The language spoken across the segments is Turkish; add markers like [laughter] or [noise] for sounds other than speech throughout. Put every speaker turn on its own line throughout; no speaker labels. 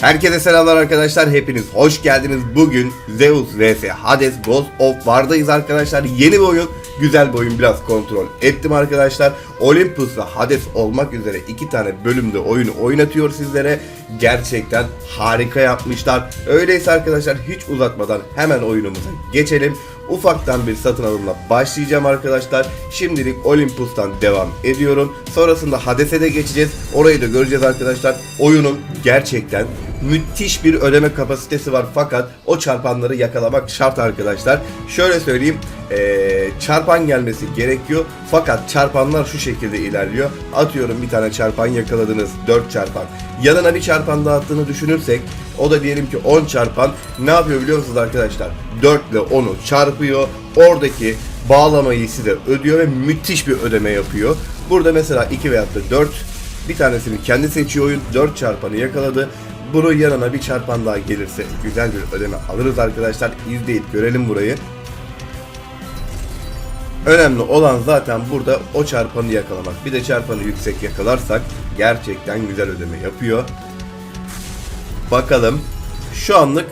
Herkese selamlar arkadaşlar. Hepiniz hoş geldiniz. Bugün Zeus vs Hades Ghost of War'dayız arkadaşlar. Yeni bir oyun. Güzel bir oyun. Biraz kontrol ettim arkadaşlar. Olympus ve Hades olmak üzere iki tane bölümde oyunu oynatıyor sizlere. Gerçekten harika yapmışlar. Öyleyse arkadaşlar hiç uzatmadan hemen oyunumuza geçelim. Ufaktan bir satın alımla başlayacağım arkadaşlar. Şimdilik Olympus'tan devam ediyorum. Sonrasında Hades'e de geçeceğiz. Orayı da göreceğiz arkadaşlar. Oyunun gerçekten müthiş bir ödeme kapasitesi var fakat o çarpanları yakalamak şart arkadaşlar. Şöyle söyleyeyim eee, çarpan gelmesi gerekiyor fakat çarpanlar şu şekilde ilerliyor. Atıyorum bir tane çarpan yakaladınız 4 çarpan. Yanına bir çarpan daha attığını düşünürsek o da diyelim ki 10 çarpan ne yapıyor biliyor musunuz arkadaşlar? 4 ile 10'u çarpıyor. Oradaki bağlamayı size ödüyor ve müthiş bir ödeme yapıyor. Burada mesela 2 veyahut da 4 bir tanesini kendi seçiyor oyun. 4 çarpanı yakaladı. Bunun yanına bir çarpan daha gelirse güzel bir ödeme alırız arkadaşlar. İzleyip görelim burayı. Önemli olan zaten burada o çarpanı yakalamak. Bir de çarpanı yüksek yakalarsak gerçekten güzel ödeme yapıyor. Bakalım. Şu anlık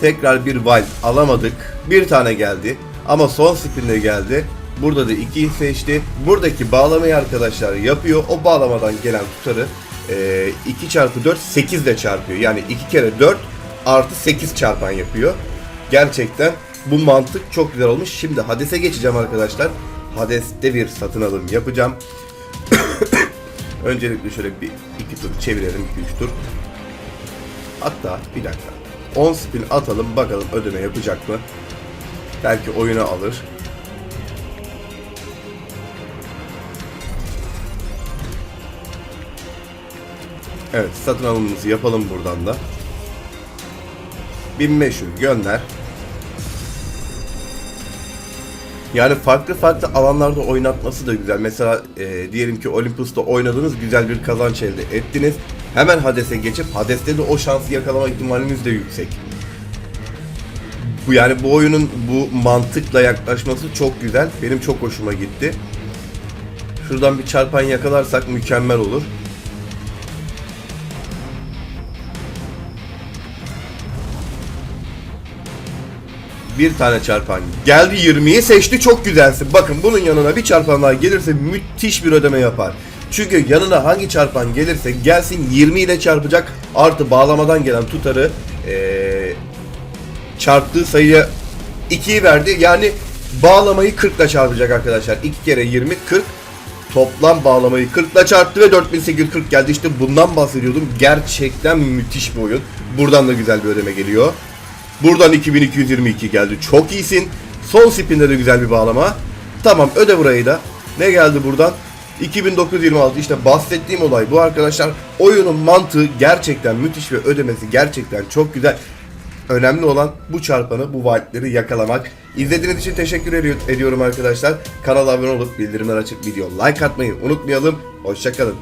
tekrar bir val alamadık. Bir tane geldi. Ama son spinle geldi. Burada da 2'yi seçti. Buradaki bağlamayı arkadaşlar yapıyor. O bağlamadan gelen tutarı e, 2 çarpı 4 8 ile çarpıyor. Yani 2 kere 4 artı 8 çarpan yapıyor. Gerçekten bu mantık çok güzel olmuş. Şimdi Hades'e geçeceğim arkadaşlar. Hades'te bir satın alım yapacağım. [coughs] Öncelikle şöyle bir iki tur çevirelim 2-3 tur. Hatta bir dakika. 10 spin atalım bakalım ödeme yapacak mı? Belki oyuna alır. Evet satın alımımızı yapalım buradan da. 1500 gönder. Yani farklı farklı alanlarda oynatması da güzel. Mesela e, diyelim ki Olympus'ta oynadınız, güzel bir kazanç elde ettiniz. Hemen Hades'e geçip Hades'te de o şansı yakalama ihtimaliniz de yüksek. Bu yani bu oyunun bu mantıkla yaklaşması çok güzel. Benim çok hoşuma gitti. Şuradan bir çarpan yakalarsak mükemmel olur. Bir tane çarpan geldi 20'yi seçti çok güzelsin. Bakın bunun yanına bir çarpan daha gelirse müthiş bir ödeme yapar. Çünkü yanına hangi çarpan gelirse gelsin 20 ile çarpacak artı bağlamadan gelen tutarı eee, çarptığı sayıya 2'yi verdi. Yani bağlamayı 40 ile çarpacak arkadaşlar. 2 kere 20 40 toplam bağlamayı 40 ile çarptı ve 4840 geldi. İşte bundan bahsediyordum. Gerçekten müthiş bir oyun. Buradan da güzel bir ödeme geliyor. Buradan 2222 geldi. Çok iyisin. Son spinde de güzel bir bağlama. Tamam öde burayı da. Ne geldi buradan? 2926 işte bahsettiğim olay bu arkadaşlar. Oyunun mantığı gerçekten müthiş ve ödemesi gerçekten çok güzel. Önemli olan bu çarpanı, bu vaatleri yakalamak. İzlediğiniz için teşekkür edi- ediyorum arkadaşlar. Kanala abone olup bildirimler açıp video like atmayı unutmayalım. Hoşçakalın.